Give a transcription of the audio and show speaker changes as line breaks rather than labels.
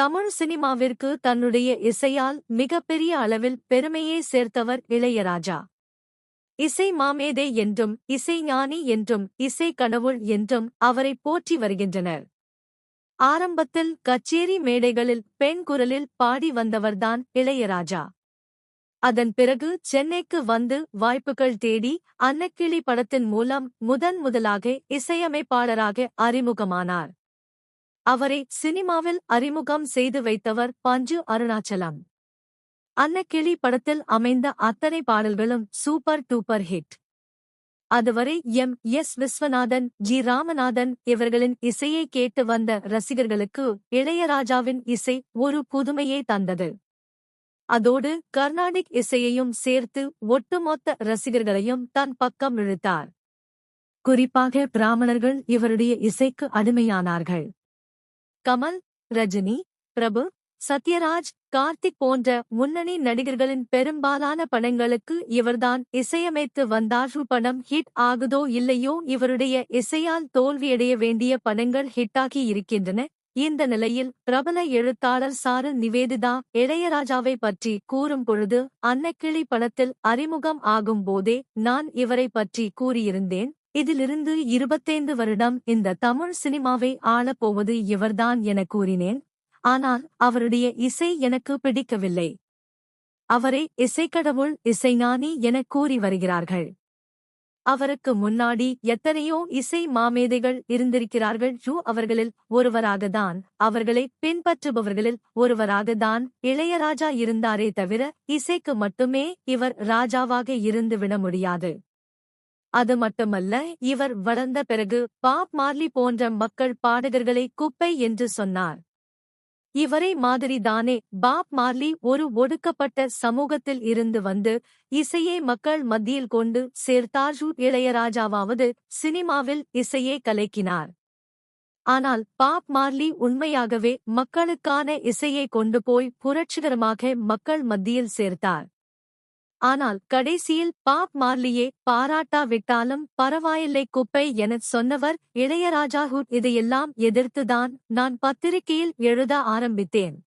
தமிழ் சினிமாவிற்கு தன்னுடைய இசையால் மிகப்பெரிய அளவில் பெருமையை சேர்த்தவர் இளையராஜா. இசை மாமேதை என்றும் இசைஞானி என்றும் இசை கடவுள் என்றும் அவரை போற்றி வருகின்றனர். ஆரம்பத்தில் கச்சேரி மேடைகளில் பெண் குரலில் பாடி வந்தவர்தான் இளையராஜா. அதன் பிறகு சென்னைக்கு வந்து வாய்ப்புகள் தேடி அன்னக்கிளி படத்தின் மூலம் முதன் முதலாக இசையமைப்பாளராக அறிமுகமானார். அவரை சினிமாவில் அறிமுகம் செய்து வைத்தவர் பஞ்சு அருணாச்சலம். அன்னக்கிளி படத்தில் அமைந்த அத்தனை பாடல்களும் சூப்பர் டூப்பர் ஹிட். அதுவரை M. S. Viswanathan G. Ramanathan இவர்களின் இசையை கேட்டு வந்த ரசிகர்களுக்கு இளையராஜாவின் இசை ஒரு புதுமையை தந்தது. அதோடு கர்நாடிக் இசையையும் சேர்த்து ஒட்டுமொத்த ரசிகர்களையும் தன் பக்கம் இழுத்தார். குறிப்பாக பிராமணர்கள் இவருடைய இசைக்கு அடிமையானார்கள். கமல் ரஜினி பிரபு சத்யராஜ் கார்த்திக் போன்ற முன்னணி நடிகர்களின் பெரும்பாலான படங்களுக்கு இவர்தான் இசையமைத்து வந்தார் படம் ஹிட் ஆகுதோ இல்லையோ இவருடைய இசையால் தோல்வியடைய வேண்டிய படங்கள் ஹிட்டாகி இருக்கின்றன. இந்த நிலையில் பிரபல எழுத்தாளர் சாரு நிவேதிதா இளையராஜாவை பற்றி கூறும் பொழுது அன்னக்கிளி படத்தில் அறிமுகம் ஆகும் போதே நான் இவரை பற்றி கூறியிருந்தேன். இதிலிருந்து இருபத்தைந்து வருடம் இந்த தமிழ் சினிமாவை ஆளப்போவது இவர்தான் என கூறினேன். ஆனால் அவருடைய இசை எனக்கு பிடிக்கவில்லை. அவரை இசைக்கடவுள் இசைஞானி என கூறி வருகிறார்கள். அவருக்கு முன்னாடி எத்தனையோ இசை மாமேதைகள் இருந்திருக்கிறார்கள். ஜூ அவர்களில் ஒருவராகத்தான் அவர்களை பின்பற்றுபவர்களில் ஒருவராகத்தான் இளையராஜா இருந்தாரே தவிர இசைக்கு மட்டுமே இவர் ராஜாவாக இருந்து விட முடியாது. அது மட்டுமல்ல இவர் வளர்ந்த பிறகு பாப் மார்லி போன்ற மக்கள் பாடகர்களை குப்பை என்று சொன்னார். இவரை மாதிரிதானே பாப் மார்லி ஒரு ஒடுக்கப்பட்ட சமூகத்தில் இருந்து வந்து இசையை மக்கள் மத்தியில் கொண்டு சேர்த்தார்ஜு இளையராஜாவாவது சினிமாவில் இசையை கலைக்கினார். ஆனால் பாப் மார்லி உண்மையாகவே மக்களுக்கான இசையை கொண்டு போய் புரட்சிகரமாக மக்கள் மத்தியில் சேர்த்தார். ஆனால் கடைசியில் பாப் மார்லியே பாராட்டாவிட்டாலும் பரவாயில்லை குப்பை எனச் சொன்னவர் இளையராஜாஹூ இதையெல்லாம் எதிர்த்துதான் நான் பத்திரிகையில் எழுத ஆரம்பித்தேன்.